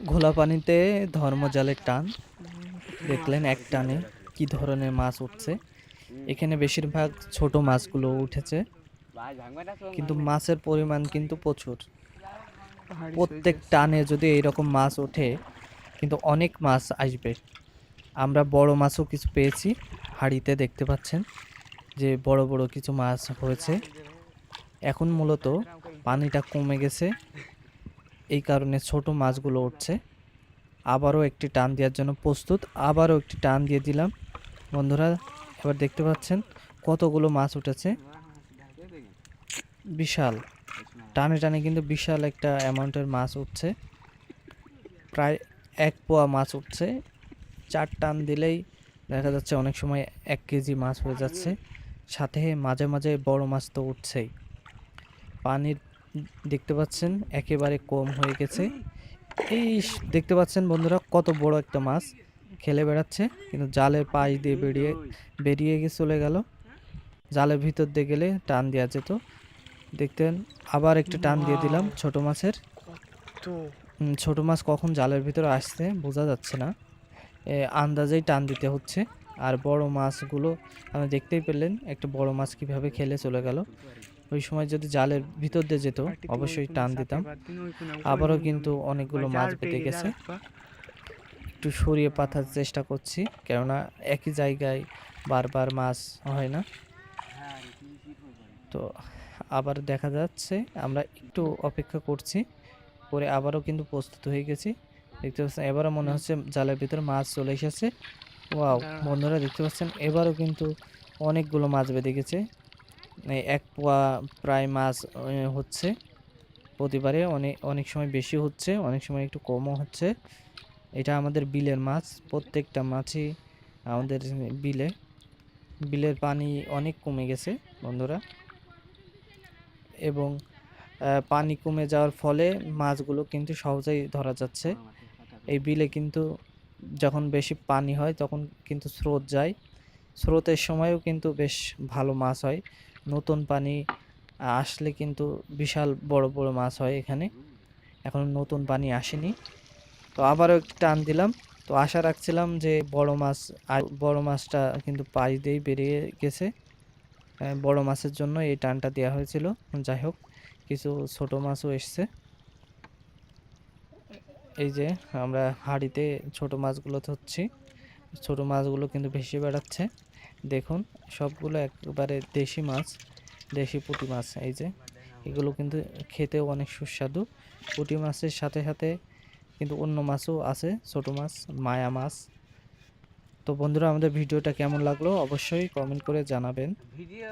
ঘোলা পানিতে ধর্মজালের টান। দেখলেন এক টানে কি ধরনের মাছ উঠছে। এখানে বেশিরভাগ ছোট মাছগুলো উঠেছে। কিন্তু মাছের পরিমাণ কিন্তু প্রচুর। প্রত্যেক টানে যদি এইরকম মাছ ওঠে, কিন্তু অনেক মাছ আসবে। আমরা বড় মাছও কিছু পেয়েছি। হাড়িতে দেখতে পাচ্ছেন যে বড় বড় কিছু মাছ হয়েছে। এখন মূলত পানিটা কমে গেছে। এই কারণে ছোট মাছগুলো উঠছে। আবারও একটি টান দেওয়ার জন্য প্রস্তুত। আবারও একটি টান দিয়ে দিলাম। বন্ধুরা, এবার দেখতে পাচ্ছেন কতগুলো মাছ উঠেছে। বিশাল। টানে টানে কিন্তু বিশাল একটা অ্যামাউন্টের মাছ উঠছে। প্রায় এক পোয়া মাছ উঠছে। চার টান দিলেই দেখা যাচ্ছে অনেক সময় এক কেজি মাছ হয়ে যাচ্ছে। সাথে মাঝে মাঝে বড় মাছ তো উঠছেই। পানির দেখতে পাচ্ছেন একেবারে কম হয়ে গেছে। এই দেখতে পাচ্ছেন বন্ধুরা কত বড় একটা মাছ খেলে বেড়াচ্ছে। কিন্তু জালের পাশ দিয়ে বেরিয়ে বেরিয়ে গিয়ে চলে গেল। জালের ভিতর দিয়ে গেলে টান দেওয়া যেত। দেখতেন আবার একটা টান দিয়ে দিলাম ছোট মাছের। ছোট মাছ কখন জালের ভিতরে আসছে বোঝা যাচ্ছে না। এ, আন্দাজেই টান দিতে হচ্ছে। আর বড় মাছগুলো আপনি দেখতেই পেলেন একটা বড় মাছ কীভাবে খেলে চলে গেল। ওই সময় যদি জালের ভিতর দিয়ে যেত, অবশ্যই টান দিতাম। আবারও কিন্তু অনেকগুলো মাছ বেঁধে গেছে। একটু সরিয়ে পাতার চেষ্টা করছি, কেননা একই জায়গায় বারবার মাছ হয় না। তো আবার দেখা যাচ্ছে, আমরা একটু অপেক্ষা করছি পরে আবারও কিন্তু প্রস্তুত হয়ে গেছি। দেখতে পাচ্ছেন, এবারও মনে হচ্ছে জালের ভিতরে মাছ চলে এসেছে। ওয়াও, বন্ধুরা দেখতে পাচ্ছেন, এবারও কিন্তু অনেকগুলো মাছ বেঁধে গেছে। এক পোয়া প্রায় মাছ হচ্ছে। প্রতিবারে অনেক অনেক সময় বেশি হচ্ছে, অনেক সময় একটু কমও হচ্ছে। এটা আমাদের বিলের মাছ, প্রত্যেকটা মাছই আমাদের বিলে। বিলের পানি অনেক কমে গেছে, বন্ধুরা। এবং পানি কমে যাওয়ার ফলে মাছগুলো কিন্তু সহজেই ধরা যাচ্ছে। এই বিলে কিন্তু যখন বেশি পানি হয়, তখন কিন্তু স্রোত যায়। স্রোতের সময়ও কিন্তু বেশ ভালো মাছ হয়। নতুন পানি আসলে কিন্তু বিশাল বড় বড় মাছ হয় এখানে। এখন নতুন পানি আসেনি। তো আবারও একটু টান দিলাম। তো আশা রাখছিলাম যে বড় মাছ বড় মাছটা কিন্তু পাশ দিয়েই বেরিয়ে গেছে। বড় মাছের জন্য এই টানটা দেওয়া হয়েছিল। যাই হোক, কিছু ছোট মাছও এসছে। এই যে আমরা হাঁড়িতে ছোট মাছগুলো ধরছি। ছোট মাছগুলো কিন্তু ভেসে বেড়াচ্ছে। দেখুন, সবগুলো একবারে দেশি মাছ, দেশি পুঁটি মাছ, এই যে। এগুলো কিন্তু খেতেও অনেক সুস্বাদু। পুঁটি মাছের সাথে সাথে কিন্তু অন্য মাছও আছে, ছোট মাছ, মায়া মাছ। তো বন্ধুরা, আমাদের ভিডিওটা কেমন লাগল? অবশ্যই কমেন্ট করে জানাবেন। ভিডিও